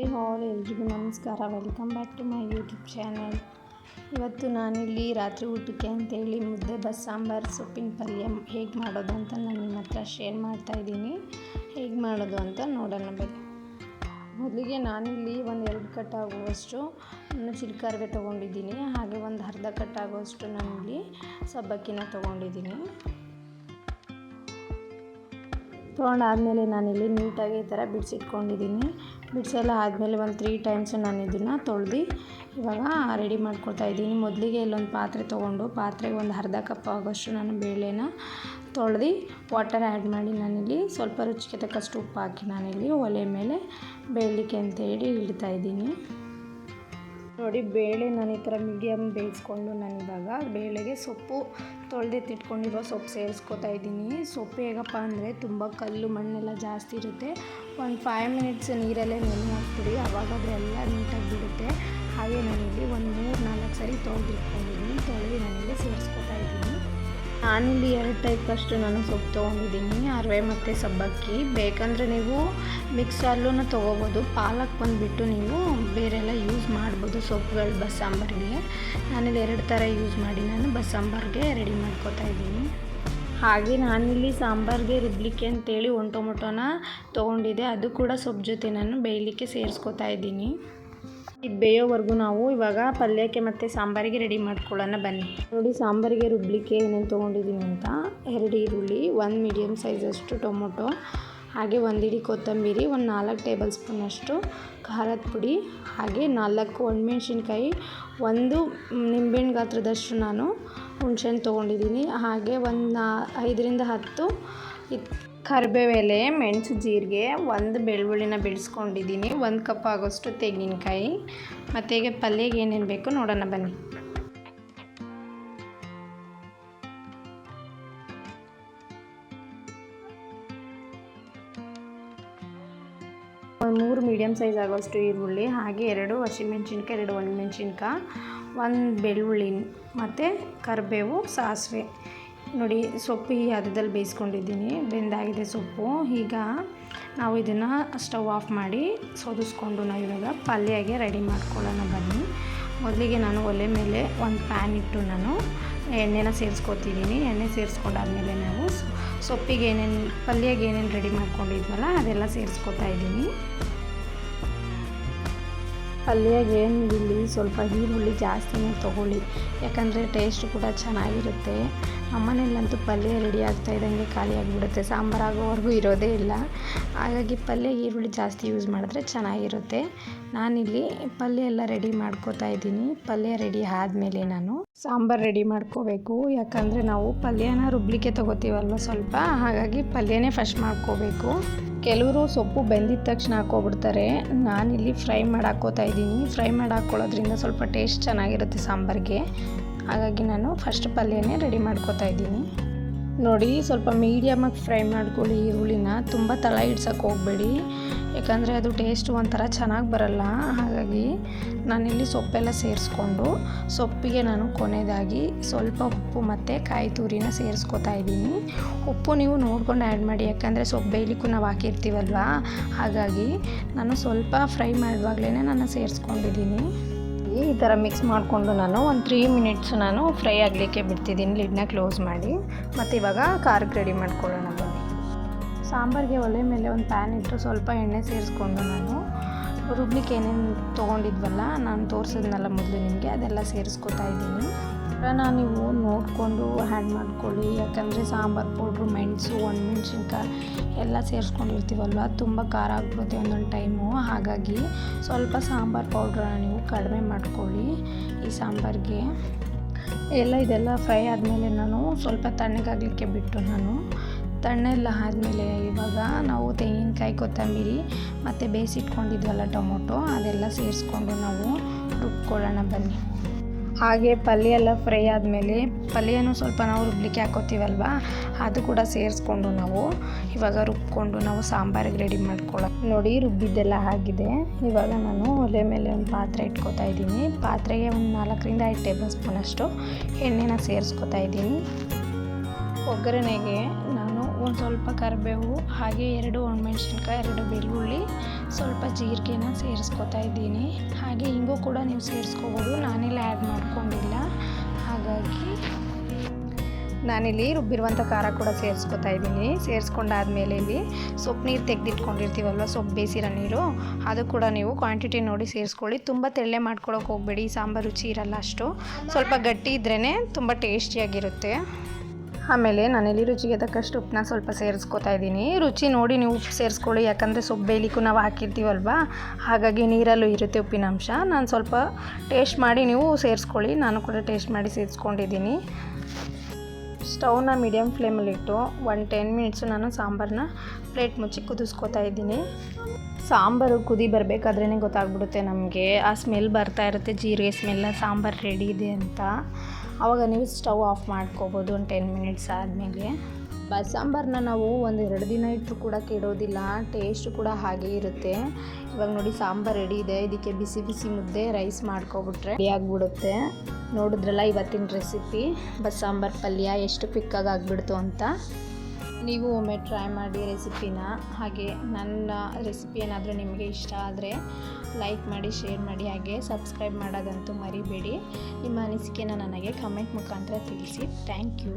High all ಎಲ್ರಿಗೂ ನಮಸ್ಕಾರ. Welcome back to my YouTube channel ಇವತ್ತು ನಾನಿಲ್ಲಿ ರಾತ್ರಿ ಊಟಕ್ಕೆ ಅಂತೇಳಿ ಮುದ್ದೆ ಬಸ್, ಸಾಂಬಾರು, ಸೊಪ್ಪಿನ ಪಲ್ಯ ಹೇಗೆ ಮಾಡೋದು ಅಂತ ನಾನು ನಿಮ್ಮ ಹತ್ರ ಶೇರ್ ಮಾಡ್ತಾಯಿದ್ದೀನಿ ಹೇಗೆ ಮಾಡೋದು ಅಂತ ನೋಡೋಣ ಬನ್ನಿ. ಮೊದಲಿಗೆ ನಾನಿಲ್ಲಿ ಒಂದು ಎರಡು ನಾನು ಚಿಲ್ಕರ್ವೆ ತೊಗೊಂಡಿದ್ದೀನಿ. ಹಾಗೆ ಒಂದು ಅರ್ಧ ಕಟ್ ಆಗುವಷ್ಟು ನಾನಿಲ್ಲಿ ಸಬ್ಬಕ್ಕಿನ ತೊಗೊಂಡಿದ್ದೀನಿ. ತೊಗೊಂಡಾದಮೇಲೆ ನಾನಿಲ್ಲಿ ನೀಟಾಗಿ ಈ ಥರ ಬಿಡಿಸಿಟ್ಕೊಂಡಿದ್ದೀನಿ. ಬಿಡಿಸೆಲ್ಲ ಆದಮೇಲೆ ಒಂದು ತ್ರೀ ಟೈಮ್ಸ್ ನಾನು ಇದನ್ನು ತೊಳ್ದು ಇವಾಗ ರೆಡಿ ಮಾಡ್ಕೊಳ್ತಾ ಇದ್ದೀನಿ. ಮೊದಲಿಗೆ ಇಲ್ಲೊಂದು ಪಾತ್ರೆ ತೊಗೊಂಡು, ಪಾತ್ರೆಗೆ ಒಂದು ಅರ್ಧ ಕಪ್ ಆಗೋಷ್ಟು ನಾನು ಬೇಳೆನ ತೊಳ್ದು ವಾಟರ್ ಆ್ಯಡ್ ಮಾಡಿ ನಾನಿಲ್ಲಿ ಸ್ವಲ್ಪ ರುಚಿಗೆ ತಕ್ಕಷ್ಟು ಉಪ್ಪು ಹಾಕಿ ನಾನಿಲ್ಲಿ ಒಲೆ ಮೇಲೆ ಬೇಯಲಿಕ್ಕೆ ಅಂತೇಳಿ ಇಡ್ತಾ ಇದ್ದೀನಿ. ನೋಡಿ, ಬೇಳೆ ನಾನು ಈ ಥರ ಮೀಡಿಯಮ್ ಬೇಯಿಸ್ಕೊಂಡು ನಾನು ಇವಾಗ ಬೇಳೆಗೆ ಸೊಪ್ಪು ತೊಳೆದಿತ್ತಿಟ್ಕೊಂಡಿರೋ ಸೊಪ್ಪು ಸೇರಿಸ್ಕೊತಾ ಇದ್ದೀನಿ. ಸೊಪ್ಪು ಹೇಗಪ್ಪ ಅಂದರೆ ತುಂಬ ಕಲ್ಲು ಮಣ್ಣೆಲ್ಲ ಜಾಸ್ತಿ ಇರುತ್ತೆ. ಒಂದು ಫೈವ್ ಮಿನಿಟ್ಸ್ ನೀರಲ್ಲೇ ನೆನೆ ಹಾಕ್ಬಿಡಿ ಆವಾಗ ಅದೆಲ್ಲ ನೀಟಾಗಿ ಬಿಡುತ್ತೆ. ಹಾಗೆ ನಾನಿಲ್ಲಿ ಒಂದು ಮೂರು ನಾಲ್ಕು ಸರಿ ತೊಳೆದಿಟ್ಕೊಂಡಿದ್ದೀನಿ. ತೊಳೆದು ನಾನಿಲ್ಲಿ ಸೇರಿಸ್ಕೊತಾ ಇದ್ದೀನಿ. ನಾನಿಲ್ಲಿ ಎರಡು ಟೈಪಷ್ಟು ನಾನು ಸೊಪ್ಪು ತೊಗೊಂಡಿದ್ದೀನಿ, ಅರವೆ ಮತ್ತು ಸಬ್ಬಕ್ಕಿ. ಬೇಕಂದರೆ ನೀವು ಮಿಕ್ಸಲ್ಲೂ ತೊಗೋಬೋದು. ಪಾಲಕ್ ಬಂದುಬಿಟ್ಟು ನೀವು ಬೇರೆಲ್ಲ ಯೂಸ್ ಮಾಡ್ಬೋದು ಸೊಪ್ಪುಗಳು ಬಸ್ಸಾಂಬಾರಿಗೆ. ನಾನಿಲ್ಲಿ ಎರಡು ಥರ ಯೂಸ್ ಮಾಡಿ ನಾನು ಬಸ್ಸಾಂಬಾರಿಗೆ ರೆಡಿ ಮಾಡ್ಕೋತಾ ಇದ್ದೀನಿ. ಹಾಗೆ ನಾನಿಲ್ಲಿ ಸಾಂಬಾರಿಗೆ ರುಬ್ಲಿಕ್ಕೆ ಅಂತೇಳಿ ಒಂದು ತೊಗೊಂಡಿದ್ದೆ. ಅದು ಕೂಡ ಸೊಪ್ಪು ಜೊತೆ ನಾನು ಬೇಯಲಿಕ್ಕೆ ಸೇರಿಸ್ಕೊತಾ ಇದ್ದೀನಿ. ಇದು ಬೇಯೋವರೆಗೂ ನಾವು ಇವಾಗ ಪಲ್ಯಕ್ಕೆ ಮತ್ತು ಸಾಂಬಾರಿಗೆ ರೆಡಿ ಮಾಡ್ಕೊಳ್ಳೋಣ, ಬನ್ನಿ. ನೋಡಿ, ಸಾಂಬಾರಿಗೆ ರುಬ್ಲಿಕ್ಕೆ ಏನೇನು ತೊಗೊಂಡಿದ್ದೀನಿ ಅಂತ. ಎರಡು ಈರುಳ್ಳಿ, ಒಂದು ಮೀಡಿಯಮ್ ಸೈಜಷ್ಟು ಟೊಮೊಟೊ, ಹಾಗೆ ಒಂದು ಇಡೀ ಕೊತ್ತಂಬರಿ, ಒಂದು ನಾಲ್ಕು ಟೇಬಲ್ ಸ್ಪೂನಷ್ಟು ಖಾರದ ಪುಡಿ, ಹಾಗೆ ನಾಲ್ಕು ಒಣಮೆಣ್ಸಿನ್ಕಾಯಿ, ಒಂದು ನಿಂಬೆಹಣ್ಣು ಗಾತ್ರದಷ್ಟು ನಾನು ಹುಣ್ಸೆಹಣ್ಣು ತೊಗೊಂಡಿದ್ದೀನಿ ಹಾಗೆ ಒಂದು ಐದರಿಂದ ಹತ್ತು ಕರಿಬೇವು ಎಲೆ ಮೆಣಸು ಜೀರಿಗೆ, ಒಂದು ಬೆಳ್ಳುಳ್ಳಿನ ಬೆಳೆಸ್ಕೊಂಡಿದ್ದೀನಿ. ಒಂದು ಕಪ್ ಆಗೋಷ್ಟು ತೆಂಗಿನಕಾಯಿ. ಮತ್ತು ಈಗ ಪಲ್ಯಗೆ ಏನೇನು ಬೇಕು ನೋಡೋಣ ಬನ್ನಿ. ಒಂದು ಮೂರು ಮೀಡಿಯಮ್ ಸೈಜ್ ಆಗೋಷ್ಟು ಈರುಳ್ಳಿ, ಹಾಗೆ ಎರಡು ಹಸಿಮೆಣ್ಸಿನ್ಕಾಯಿ, ಎರಡು ಒಣಮೆಣ್ಸಿನ್ಕಾಯಿ, ಒಂದು ಬೆಳ್ಳುಳ್ಳಿ, ಮತ್ತು ಕರಿಬೇವು ಸಾಸಿವೆ. ನೋಡಿ, ಸೊಪ್ಪು ಈ ಹದದಲ್ಲಿ ಬೇಯಿಸ್ಕೊಂಡಿದ್ದೀನಿ. ಬೆಂದಾಗಿದೆ ಸೊಪ್ಪು. ಈಗ ನಾವು ಇದನ್ನು ಸ್ಟವ್ ಆಫ್ ಮಾಡಿ ಸೋದಿಸ್ಕೊಂಡು ನಾವು ಇವಾಗ ಪಲ್ಯಗೆ ರೆಡಿ ಮಾಡ್ಕೊಳ್ಳೋಣ ಬನ್ನಿ. ಮೊದಲಿಗೆ ನಾನು ಒಲೆ ಮೇಲೆ ಒಂದು ಪ್ಯಾನ್ ಇಟ್ಟು ನಾನು ಎಣ್ಣೆನ ಸೇರಿಸ್ಕೊತಿದ್ದೀನಿ. ಎಣ್ಣೆ ಸೇರಿಸ್ಕೊಂಡಾದ್ಮೇಲೆ ನಾವು ಸೊಪ್ಪಿಗೆ ಏನೇನು, ಪಲ್ಯಗೆ ಏನೇನು ರೆಡಿ ಮಾಡ್ಕೊಂಡಿದ್ವಲ್ಲ ಅದೆಲ್ಲ ಸೇರಿಸ್ಕೊತಾ ಇದ್ದೀನಿ. ಪಲ್ಯಗೆ ಇಲ್ಲಿ ಸ್ವಲ್ಪ ಈರುಳ್ಳಿ ಜಾಸ್ತಿನೇ ತೊಗೊಳ್ಳಿ. ಯಾಕಂದರೆ ಟೇಸ್ಟ್ ಕೂಡ ಚೆನ್ನಾಗಿರುತ್ತೆ. ನಮ್ಮನೇಲಂತೂ ಪಲ್ಯ ರೆಡಿ ಆಗ್ತಾ ಇದ್ದಂಗೆ ಖಾಲಿ ಆಗಿಬಿಡುತ್ತೆ. ಸಾಂಬಾರು ಆಗೋವರೆಗೂ ಇರೋದೇ ಇಲ್ಲ. ಹಾಗಾಗಿ ಪಲ್ಯ ಈರುಳ್ಳಿ ಜಾಸ್ತಿ ಯೂಸ್ ಮಾಡಿದ್ರೆ ಚೆನ್ನಾಗಿರುತ್ತೆ. ನಾನಿಲ್ಲಿ ಪಲ್ಯ ಎಲ್ಲ ರೆಡಿ ಮಾಡ್ಕೋತಾ ಇದ್ದೀನಿ. ಪಲ್ಯ ರೆಡಿ ಆದಮೇಲೆ ನಾನು ಸಾಂಬಾರು ರೆಡಿ ಮಾಡ್ಕೋಬೇಕು. ಯಾಕಂದರೆ ನಾವು ಪಲ್ಯನ ರುಬ್ಲಿಕ್ಕೆ ತೊಗೋತೀವಲ್ವ ಸ್ವಲ್ಪ? ಹಾಗಾಗಿ ಪಲ್ಯನೇ ಫಸ್ಟ್ ಮಾಡ್ಕೋಬೇಕು. ಕೆಲವರು ಸೊಪ್ಪು ಬೆಂದಿದ ತಕ್ಷಣ ಹಾಕೋಬಿಡ್ತಾರೆ ನಾನಿಲ್ಲಿ ಫ್ರೈ ಮಾಡಿ ಹಾಕೋತಾ ಇದ್ದೀನಿ. ಫ್ರೈ ಮಾಡಿ ಹಾಕ್ಕೊಳ್ಳೋದ್ರಿಂದ ಸ್ವಲ್ಪ ಟೇಸ್ಟ್ ಚೆನ್ನಾಗಿರುತ್ತೆ ಸಾಂಬಾರಿಗೆ. ಹಾಗಾಗಿ ನಾನು ಫಸ್ಟ್ ಪಲ್ಯನೇ ರೆಡಿ ಮಾಡ್ಕೋತಾ ಇದ್ದೀನಿ. ನೋಡಿ, ಸ್ವಲ್ಪ ಮೀಡಿಯಮಾಗಿ ಫ್ರೈ ಮಾಡ್ಕೊಳ್ಳಿ ಈರುಳ್ಳಿನ. ತುಂಬ ತಳ ಇಡ್ಸೋಕ್ಕೆ ಹೋಗಬೇಡಿ. ಯಾಕಂದರೆ ಅದು ಟೇಸ್ಟ್ ಒಂಥರ ಚೆನ್ನಾಗಿ ಬರಲ್ಲ. ಹಾಗಾಗಿ ನಾನಿಲ್ಲಿ ಸೊಪ್ಪೆಲ್ಲ ಸೇರಿಸ್ಕೊಂಡು, ಸೊಪ್ಪಿಗೆ ನಾನು ಕೊನೆಯದಾಗಿ ಸ್ವಲ್ಪ ಉಪ್ಪು ಮತ್ತು ಕಾಯಿ ತುರಿನ ಸೇರಿಸ್ಕೊತಾ ಇದ್ದೀನಿ. ಉಪ್ಪು ನೀವು ನೋಡ್ಕೊಂಡು ಆ್ಯಡ್ ಮಾಡಿ, ಯಾಕಂದರೆ ಸೊಪ್ಪು ಬೇಯಲಿಕ್ಕೂ ನಾವು ಹಾಕಿರ್ತೀವಲ್ವಾ? ಹಾಗಾಗಿ ನಾನು ಸ್ವಲ್ಪ ಫ್ರೈ ಮಾಡುವಾಗಲೇ ನಾನು ಸೇರಿಸ್ಕೊಂಡಿದ್ದೀನಿ. ಈ ಥರ ಮಿಕ್ಸ್ ಮಾಡಿಕೊಂಡು ನಾನು ಒಂದು ತ್ರೀ ಮಿನಿಟ್ಸ್ ನಾನು ಫ್ರೈ ಆಗಲಿಕ್ಕೆ ಬಿಡ್ತಿದ್ದೀನಿ ಲಿಡ್ನ ಕ್ಲೋಸ್ ಮಾಡಿ. ಮತ್ತು ಇವಾಗ ಖಾರಕ್ಕೆ ರೆಡಿ ಮಾಡ್ಕೊಳ್ಳೋಣ ಬನ್ನಿ. ಸಾಂಬಾರಿಗೆ ಒಲೆ ಮೇಲೆ ಒಂದು ಪ್ಯಾನ್ ಇಟ್ಟು ಸ್ವಲ್ಪ ಎಣ್ಣೆ ಸೇರಿಸ್ಕೊಂಡು ನಾನು ರುಬ್ಲಿಕ್ಕೆ ಏನೇನು ತೊಗೊಂಡಿದ್ವಲ್ಲ, ನಾನು ತೋರಿಸಿದ್ನಲ್ಲ ಮೊದಲು ನಿಮಗೆ, ಅದೆಲ್ಲ ಸೇರಿಸ್ಕೊತಾ ಇದ್ದೀನಿ. ನಾನು ನೀವು ನೋಡಿಕೊಂಡು ಹ್ಯಾಂಡ್ ಮಾಡ್ಕೊಳ್ಳಿ. ಯಾಕಂದರೆ ಸಾಂಬಾರು, ಪೌಡ್ರು, ಮೆಣಸು, ಒಣಮೆಣ್ಸಿನ್ಕಾಯಿ ಎಲ್ಲ ಸೇರಿಸ್ಕೊಂಡಿರ್ತೀವಲ್ವ? ತುಂಬ ಖಾರ ಆಗ್ಬಿಡುತ್ತೆ ಒಂದೊಂದು ಟೈಮು. ಹಾಗಾಗಿ ಸ್ವಲ್ಪ ಸಾಂಬಾರು ಪೌಡ್ರನ್ನ ನೀವು ಕಡಿಮೆ ಮಾಡ್ಕೊಳ್ಳಿ ಈ ಸಾಂಬಾರಿಗೆ. ಎಲ್ಲ ಇದೆಲ್ಲ ಫ್ರೈ ಆದಮೇಲೆ ನಾನು ಸ್ವಲ್ಪ ತಣ್ಣಗಾಗಲಿಕ್ಕೆ ಬಿಟ್ಟು ನಾನು ತಣ್ಣೆಲ್ಲ ಆದಮೇಲೆ ಇವಾಗ ನಾವು ತೆಂಗಿನಕಾಯಿ, ಕೊತ್ತಂಬರಿ ಮತ್ತು ಬೇಯಿಸಿಟ್ಕೊಂಡಿದ್ವಲ್ಲ ಟೊಮೊಟೊ ಅದೆಲ್ಲ ಸೇರಿಸ್ಕೊಂಡು ನಾವು ರುಬ್ಕೊಳ್ಳೋಣ ಬನ್ನಿ. ಹಾಗೆ ಪಲ್ಯ ಎಲ್ಲ ಫ್ರೈ ಆದಮೇಲೆ ಪಲ್ಯನೂ ಸ್ವಲ್ಪ ನಾವು ರುಬ್ಲಿಕ್ಕೆ ಹಾಕೋತೀವಲ್ವ? ಅದು ಕೂಡ ಸೇರಿಸ್ಕೊಂಡು ನಾವು ಇವಾಗ ರುಬ್ಕೊಂಡು ನಾವು ಸಾಂಬಾರಿಗೆ ರೆಡಿ ಮಾಡ್ಕೊಳ್ಳೋ ನೋಡಿ ರುಬ್ಬಿದ್ದೆಲ್ಲ ಆಗಿದೆ. ಇವಾಗ ನಾನು ಒಲೆ ಮೇಲೆ ಒಂದು ಪಾತ್ರೆ ಇಟ್ಕೊತಾ ಇದ್ದೀನಿ. ಪಾತ್ರೆಗೆ ಒಂದು ನಾಲ್ಕರಿಂದ ಐದು ಟೇಬಲ್ ಸ್ಪೂನಷ್ಟು ಎಣ್ಣೆನ ಸೇರಿಸ್ಕೊತಾ ಇದ್ದೀನಿ. ಒಗ್ಗರಣೆಗೆ ಒಂದು ಸ್ವಲ್ಪ ಕರಿಬೇವು, ಹಾಗೆ ಎರಡು ಒಣಮೆಣ್ಸಿನ್ಕಾಯಿ, ಎರಡು ಬೆಳ್ಳುಳ್ಳಿ, ಸ್ವಲ್ಪ ಜೀರಿಗೆನ ಸೇರಿಸ್ಕೊತಾ ಇದ್ದೀನಿ. ಹಾಗೆ ಹಿಂಗೂ ಕೂಡ ನೀವು ಸೇರಿಸ್ಕೋಬೋದು, ನಾನಿಲ್ಲ ಆ್ಯಡ್ ಮಾಡ್ಕೊಂಡಿಲ್ಲ. ಹಾಗಾಗಿ ನಾನಿಲ್ಲಿ ರುಬ್ಬಿರುವಂಥ ಖಾರ ಕೂಡ ಸೇರಿಸ್ಕೊತಾ ಇದ್ದೀನಿ. ಸೇರಿಸ್ಕೊಂಡಾದ್ಮೇಲೆ ಇಲ್ಲಿ ಸೊಪ್ಪು ನೀರು ತೆಗೆದಿಟ್ಕೊಂಡಿರ್ತೀವಲ್ವ, ಸೊಪ್ಪು ಬೇಯಿಸಿರೋ ನೀರು, ಅದು ಕೂಡ ನೀವು ಕ್ವಾಂಟಿಟಿ ನೋಡಿ ಸೇರಿಸ್ಕೊಳ್ಳಿ. ತುಂಬ ತೆಳ್ಳೆ ಮಾಡ್ಕೊಳಕ್ಕೆ ಹೋಗಬೇಡಿ, ಸಾಂಬಾರು ರುಚಿ ಇರಲ್ಲ ಅಷ್ಟು. ಸ್ವಲ್ಪ ಗಟ್ಟಿ ಇದ್ರೇ ತುಂಬ ಟೇಸ್ಟಿಯಾಗಿರುತ್ತೆ ಆಮೇಲೆ ನಾನಿಲ್ಲಿ ರುಚಿಗೆ ತಕ್ಕಷ್ಟು ಉಪ್ಪನ್ನ ಸ್ವಲ್ಪ ಸೇರಿಸ್ಕೊತಾ ಇದ್ದೀನಿ. ರುಚಿ ನೋಡಿ ನೀವು ಉಪ್ಪು ಸೇರಿಸ್ಕೊಳ್ಳಿ, ಯಾಕಂದರೆ ಸೊಪ್ಪು ಬೇಯಲಿಕ್ಕೂ ನಾವು ಹಾಕಿರ್ತೀವಲ್ವ? ಹಾಗಾಗಿ ನೀರಲ್ಲೂ ಇರುತ್ತೆ ಉಪ್ಪಿನಂಶ ನಾನು ಸ್ವಲ್ಪ ಟೇಸ್ಟ್ ಮಾಡಿ ನೀವು ಸೇರಿಸ್ಕೊಳ್ಳಿ. ನಾನು ಕೂಡ ಟೇಸ್ಟ್ ಮಾಡಿ ಸೇರಿಸ್ಕೊಂಡಿದ್ದೀನಿ. ಸ್ಟವ್ನ ಮೀಡಿಯಮ್ ಫ್ಲೇಮಲ್ಲಿಟ್ಟು ಒನ್ ಟೆನ್ ಮಿನಿಟ್ಸು ನಾನು ಸಾಂಬಾರನ್ನ ಪ್ಲೇಟ್ ಮುಚ್ಚಿ ಕುದಿಸ್ಕೊತಾ ಇದ್ದೀನಿ. ಸಾಂಬಾರು ಕುದಿ ಬರಬೇಕಾದ್ರೇ ಗೊತ್ತಾಗ್ಬಿಡುತ್ತೆ ನಮಗೆ. ಆ ಸ್ಮೆಲ್ ಬರ್ತಾ ಇರುತ್ತೆ, ಜೀರಿಗೆ ಸ್ಮೆಲ್ಲ ಸಾಂಬಾರು ರೆಡಿ ಇದೆ ಅಂತ. ಆವಾಗ ನೀವು ಸ್ಟವ್ ಆಫ್ ಮಾಡ್ಕೋಬೋದು ಒಂದು ಟೆನ್ ಮಿನಿಟ್ಸ್ ಆದಮೇಲೆ. ಬಸ್ಸಾಂಬಾರನ್ನ ನಾವು ಒಂದು ಎರಡು ದಿನ ಇಟ್ಟರು ಕೂಡ ಕೆಡೋದಿಲ್ಲ ಟೇಸ್ಟ್ ಕೂಡ ಹಾಗೆ ಇರುತ್ತೆ. ಇವಾಗ ನೋಡಿ ಸಾಂಬಾರು ರೆಡಿ ಇದೆ, ಇದಕ್ಕೆ ಬಿಸಿ ಬಿಸಿ ಮುದ್ದೆ ರೈಸ್ ಮಾಡ್ಕೊಬಿಟ್ರೆ ರೆಡಿ ಆಗಿಬಿಡುತ್ತೆ. ನೋಡಿದ್ರಲ್ಲ ಇವತ್ತಿನ ರೆಸಿಪಿ ಬಸ್ಸಾಂಬಾರು ಪಲ್ಯ ಎಷ್ಟು ಪಿಕ್ಕಾಗಿ ಆಗಿಬಿಡ್ತು ಅಂತ. ನೀವು ಒಮ್ಮೆ ಟ್ರೈ ಮಾಡಿ ರೆಸಿಪಿನ ಹಾಗೆ ನನ್ನ ರೆಸಿಪಿ ಏನಾದರೂ ನಿಮಗೆ ಇಷ್ಟ ಆದರೆ ಲೈಕ್ ಮಾಡಿ ಶೇರ್ ಮಾಡಿ, ಹಾಗೆ ಸಬ್ಸ್ಕ್ರೈಬ್ ಮಾಡೋದಂತೂ ಮರಿಬೇಡಿ. ನಿಮ್ಮ ಅನಿಸಿಕೆನ ನನಗೆ ಕಮೆಂಟ್ ಮುಖಾಂತರ ತಿಳಿಸಿ. Thank you